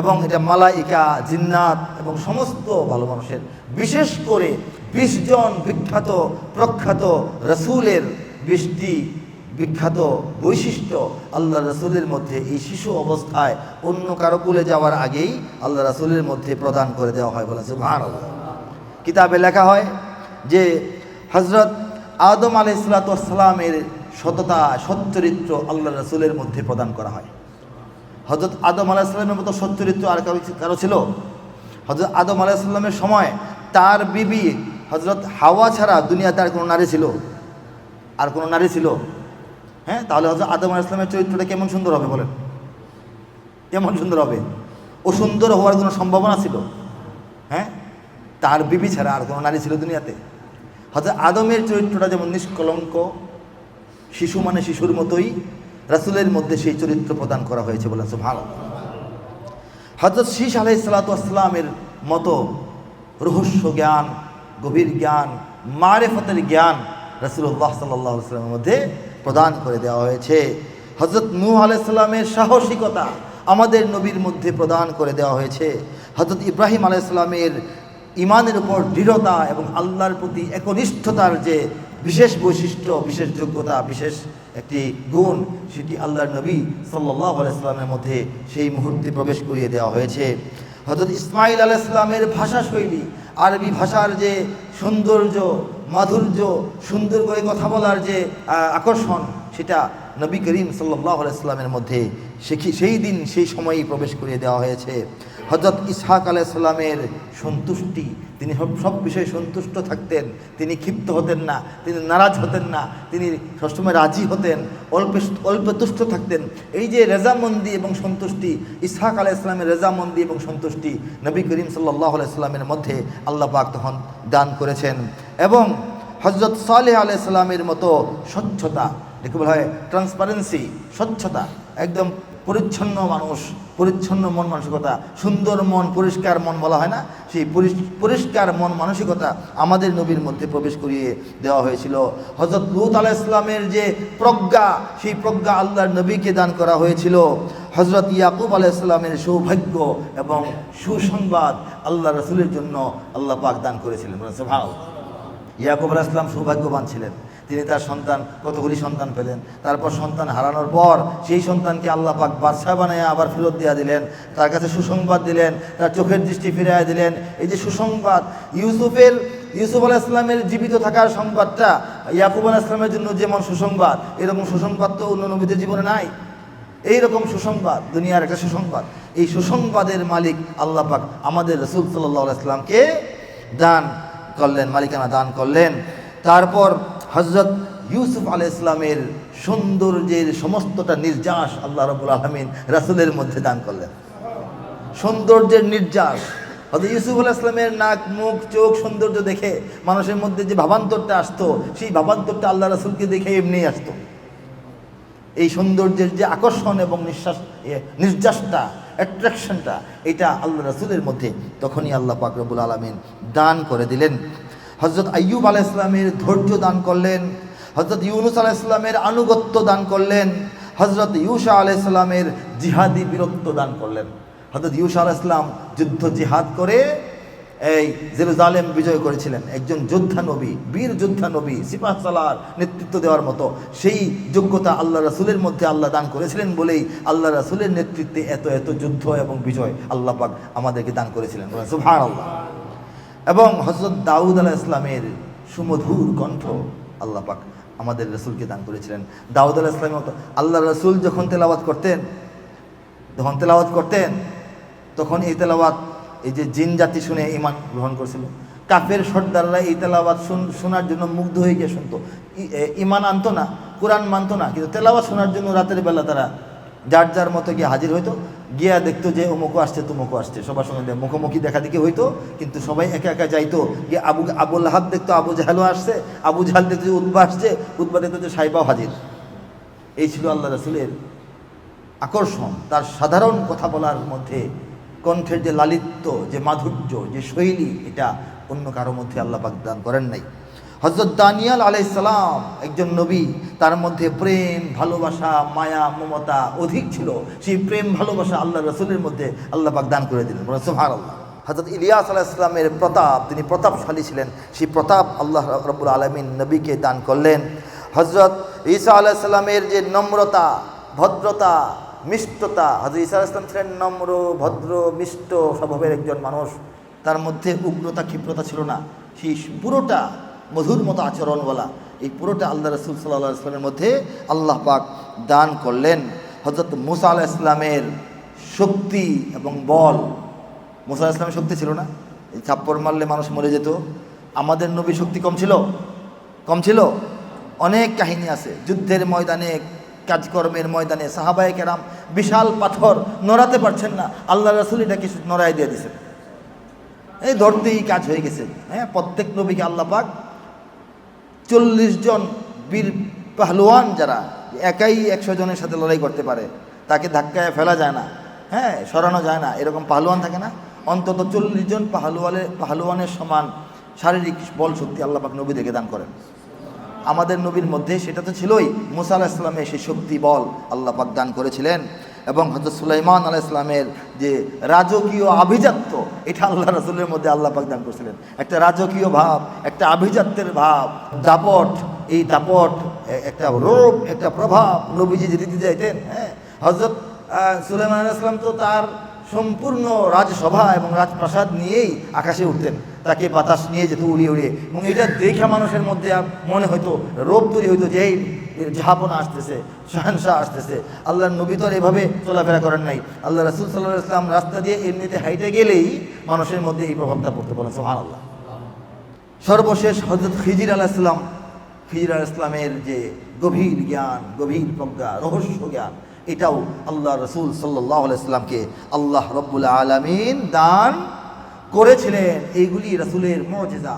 এবং এটা মালাইকা, জিন্নাত এবং সমস্ত ভালো মানুষের, বিশেষ করে বিশ জন বিখ্যাত, প্রখ্যাত রসুলের বৃষ্টি বিখ্যাত বৈশিষ্ট্য আল্লাহ রসুলের মধ্যে এই শিশু অবস্থায় অন্য কারও কুলে যাওয়ার আগেই আল্লাহ রসুলের মধ্যে প্রদান করে দেওয়া হয় বলেছে ভার কিতাবে লেখা হয় যে হজরত আদম আলি সালাতামের সততা, সচ্চরিত্র আল্লাহ রসুলের মধ্যে প্রদান করা হয়। হজরত আদম আলাহিসাল্লামের মতো সচ্চরিত্র আর কারও ছিল হজরত আদম আলাহিসাল্লামের সময় তার বিবি হজরত হাওয়া ছাড়া দুনিয়াতে আর কোনো নারী ছিল? আর কোনো নারী ছিল? হ্যাঁ তাহলে হজরত আদম আলাহিসাল্লামের চরিত্রটা কেমন সুন্দর হবে বলেন? কেমন সুন্দর হবে? ও সুন্দর হওয়ার কোনো সম্ভাবনা ছিল? হ্যাঁ তার বিবি ছাড়া আর কোনো নারী ছিল দুনিয়াতে? হজরত আদমের চরিত্রটা যেমন নিষ্কলঙ্ক, শিশু মানে শিশুর মতোই রাসুলের মধ্যে সেই চরিত্র প্রদান করা হয়েছে বলেন ভালো হজরত শীষ আলাই সালাতামের মতো রহস্য জ্ঞান, গভীর জ্ঞান, মারেফতের জ্ঞান রাসুল্লাহ সাল্লাহ সাল্লামের মধ্যে প্রদান করে দেওয়া হয়েছে। হজরত নূহ আলাইসাল্লামের সাহসিকতা আমাদের নবীর মধ্যে প্রদান করে দেওয়া হয়েছে। হজরত ইব্রাহিম আলাইসাল্লামের ইমানের উপর দৃঢ়তা এবং আল্লাহর প্রতি একনিষ্ঠতার যে বিশেষ বৈশিষ্ট্য, বিশেষ যোগ্যতা, বিশেষ একটি গুণ, সেটি আল্লাহর নবী সাল্লাহ আলাইস্লামের মধ্যে সেই মুহূর্তে প্রবেশ করিয়ে দেওয়া হয়েছে। হজরত ইসমাইল আলহ ইসলামের ভাষা শৈলী, আরবি ভাষার যে সৌন্দর্য, মাধুর্য, সুন্দর করে কথা বলার যে আকর্ষণ, সেটা নবী করিম সাল্লাহ আলাইস্লামের মধ্যে শিখি সেই দিন, সেই সময়ই প্রবেশ করিয়ে দেওয়া হয়েছে। হজরত ইসহাক আলাইসাল্লামের সন্তুষ্টি, তিনি সব বিষয়ে সন্তুষ্ট থাকতেন, তিনি ক্ষিপ্ত হতেন না, তিনি নারাজ হতেন না, তিনি সবসময় রাজি হতেন, অল্প অল্প তুষ্ট থাকতেন। এই যে রেজামন্দি এবং সন্তুষ্টি, ইসহাক আলাহ ইসলামের রেজামন্দি এবং সন্তুষ্টি নবী করিম সাল্লাহ আলাইস্লামের মধ্যে আল্লাহ পাক তখন দান করেছেন। এবং হজরত সালেহ আলাইসাল্লামের মতো স্বচ্ছতা দেখে বলা হয় ট্রান্সপারেন্সি স্বচ্ছতা, একদম পরিচ্ছন্ন মানুষ, পরিচ্ছন্ন মন মানসিকতা, সুন্দর মন, পরিষ্কার মন বলা হয় না? সেই পরিষ্কার মন মানসিকতা আমাদের নবীর মধ্যে প্রবেশ করিয়ে দেওয়া হয়েছিল। হজরত লুত আলাহ ইসলামের যে প্রজ্ঞা, সেই প্রজ্ঞা আল্লাহর নবীকে দান করা হয়েছিল। হজরত ইয়াকুব আলাহ ইসলামের সৌভাগ্য এবং সুসংবাদ আল্লাহ রসুলের জন্য আল্লাহ পাক দান করেছিলেন। ইয়াকুব আলাহ ইসলাম সৌভাগ্যবান ছিলেন। তিনি তার সন্তান, কতগুলি সন্তান পেলেন। তারপর সন্তান হারানোর পর সেই সন্তানকে আল্লাহ পাক বাদশাহ বানিয়ে আবার ফেরত দেওয়া দিলেন। তার কাছে সুসংবাদ দিলেন, তার চোখের দৃষ্টি ফিরিয়ে দিলেন। এই যে সুসংবাদ, ইউসুফের, ইউসুফ আলাহ ইসলামের জীবিত থাকার সংবাদটা, ইয়াকুব আলাহ ইসলামের জন্য যেমন সুসংবাদ, এরকম সুসংবাদ তো অন্য নবীদের জীবনে নাই। এই রকম সুসংবাদ, দুনিয়ার একটা সুসংবাদ। এই সুসংবাদের মালিক আল্লাহ পাক আমাদের রসুল সাল্লাহ ইসলামকে দান করলেন, মালিকানা দান করলেন। তারপর হজরত ইউসুফ আলাই ইসলামের সৌন্দর্যের সমস্তটা নির্যাস আল্লাহ রবুল আলমিন রাসুলের মধ্যে দান করলেন। সৌন্দর্যের নির্যাস। হয়তো ইউসুফ আলাহ ইসলামের নাক, মুখ, চোখ সৌন্দর্য দেখে মানুষের মধ্যে যে ভাবান্তরটা আসতো, সেই ভাবান্তরটা আল্লাহ রাসুলকে দেখে এমনি আসতো। এই সৌন্দর্যের যে আকর্ষণ এবং নিঃশ্বাস নির্যাসটা অ্যাট্রাকশনটা এটা আল্লাহ রসুলের মধ্যে তখনই আল্লাহ পাকরবুল আলমিন দান করে দিলেন। হজরত আইয়ুব আলাহ ইসলামের ধৈর্য দান করলেন হজরত ইউনুস আলাহ ইসলামের আনুগত্য দান করলেন হজরত ইউসা আলাহ ইসলামের জিহাদি বীরত্ব দান করলেন। হজরত ইউসা আলাহ ইসলাম যুদ্ধ জিহাদ করে এই জেরুজালেম বিজয় করেছিলেন। একজন যোদ্ধা নবী, বীর যোদ্ধা নবী সিপাহ সালার নেতৃত্ব দেওয়ার মতো। সেই যোগ্যতা আল্লাহ রাসুলের মধ্যে আল্লাহ দান করেছিলেন বলেই আল্লাহ রাসুলের নেতৃত্বে এত এত যুদ্ধ এবং বিজয় আল্লাহ পাক আমাদেরকে দান করেছিলেন সুভান আল্লাহ এবং হজরত দাউদ আলাহ ইসলামের সুমধুর কণ্ঠ আল্লাহ পাক আমাদের রসুলকে দান করেছিলেন। দাউদ আলাহ ইসলামের মতো আল্লাহ রসুল যখন তেলাওয়াত করতেন, যখন তেলাওয়াত করতেন, তখন এই তেলাওয়াত, এই যে জিন জাতি শুনে ইমান গ্রহণ করেছিল। কাফের সর্দাররা এই তেলাওয়াত শুন- শোনার জন্য মুগ্ধ হয়ে গিয়ে শুনতো। ইমান আনতো না, কোরআন মানতো না, কিন্তু তেলাওয়াত শোনার জন্য রাতের বেলা তারা যার যার মতো গিয়ে হাজির হইতো, গিয়া দেখতো যে অমুকও আসছে, তুমুকও আসছে। সবার সঙ্গে মুখোমুখি দেখা দেখি হইতো, কিন্তু সবাই একা একা যাইতো। গিয়ে আবু আবুল হাব দেখতো, আবু জাহালও আসছে, আবু জাহাল দেখতো যে উদ্বা আসছে উদ্বা দেখতো যে সাইবাও হাজির। এই ছিল আল্লাহ রসুলের আকর্ষণ, তার সাধারণ কথা বলার মধ্যে, কণ্ঠের যে লালিত্য, যে মাধুর্য, যে শৈলী, এটা অন্য কারও মধ্যে আল্লাহ পাক দান করেন নাই। হজরত দানিয়াল আলাইসালাম একজন নবী, তার মধ্যে প্রেম, ভালোবাসা, মায়া, মমতা অধিক ছিল। সেই প্রেম, ভালোবাসা আল্লাহ রসুলের মধ্যে আল্লাহ পাক দান করে দিলেন। সোহার আল্লাহ হজরত ইলিয়াস আলাইসলামের প্রতাপ, তিনি প্রতাপশালী ছিলেন। সেই প্রতাপ আল্লাহ রব্বুল আলমিন নবীকে দান করলেন। হজরত ঈসা আলাইসাল্লামের যে নম্রতা, ভদ্রতা, মিষ্টতা হজরত ঈসা আলাইসলাম ছিলেন নম্র, ভদ্র, মিষ্ট স্বভাবের একজন মানুষ। তার মধ্যে উগ্রতা, ক্ষিপ্রতা ছিল না। সেই পুরোটা মধুর মতো আচরণওয়ালা। এই পুরোটা আল্লাহ রসুল সাল্লাহ ইসলামের মধ্যে আল্লাহ পাক দান করলেন। হজরত মুসা আলাহ ইসলামের শক্তি এবং বল। মুসা ইসলামের শক্তি ছিল না? এই থাপ্পড় মারলে মানুষ মরে যেত। আমাদের নবী শক্তি কম ছিল? কম ছিল? অনেক কাহিনী আছে। যুদ্ধের ময়দানে, কাজকর্মের ময়দানে সাহাবায়ে কেরাম বিশাল পাথর নড়াতে পারছেন না। আল্লাহ রসুল এটা কিছু নড়াই দিয়ে দিছেন এই ধরতেই কাজ হয়ে গেছে। হ্যাঁ প্রত্যেক নবীকে আল্লাহ পাক চল্লিশ জন বীর পাহলোয়ান যারা একাই একশো জনের সাথে লড়াই করতে পারে, তাকে ধাক্কায় ফেলা যায় না হ্যাঁ সরানো যায় না, এরকম পাহলোয়ান থাকে না। অন্তত চল্লিশ জন পাহলোয়ানের পাহলোয়ানের সমান শারীরিক বল শক্তি আল্লাহ নবী দেখে দান করেন। আমাদের নবীর মধ্যে সেটা তো ছিলই, মুসা আলাহ ইসলামের সেই শক্তি, বল আল্লাপাক দান করেছিলেন। এবং হজরত সুলাইমান আলাহ ইসলামের যে রাজকীয় আভিজাত্য এটা আল্লাহ রসুলের মধ্যে আল্লাহ পাক দান করেছিলেন। একটা রাজকীয় ভাব, একটা আভিজাত্যের ভাব, দাপট, এই দাপট একটা রূপ একটা প্রভাব নবীজি যে দিতে যাইতেন হ্যাঁ। হজরত সুলেমান ইসলাম তো তার সম্পূর্ণ রাজসভা এবং রাজপ্রাসাদ নিয়েই আকাশে উঠতেন। তাকে বাতাস নিয়ে যেত উড়িয়ে উড়িয়ে। এবং এটা দেখে মানুষের মধ্যে মনে হতো রোগ তৈরি হইতো যে জাহাপনা আসতেছে শাহানশাহ আসতেছে। আল্লাহর নবী তো এভাবে চলাফেরা করেন নাই। আল্লাহ রসুল সাল্লাহ ইসলাম রাস্তা দিয়ে এমনিতে হাইটে গেলেই মানুষের মধ্যে এই প্রভাবটা পড়তে পারে সোহান আল্লাহ সর্বশেষ হজরত খিজির আলাহ ইসলাম খিজির আলাহ ইসলামের যে গভীর জ্ঞান, গভীর প্রজ্ঞা, রহস্য জ্ঞান, এটাও আল্লাহ রসুল সাল্লাহ ইসলামকে আল্লাহ রব্বুল আলমিন দান করেছিলেন। এইগুলি রসুলের মজেজা।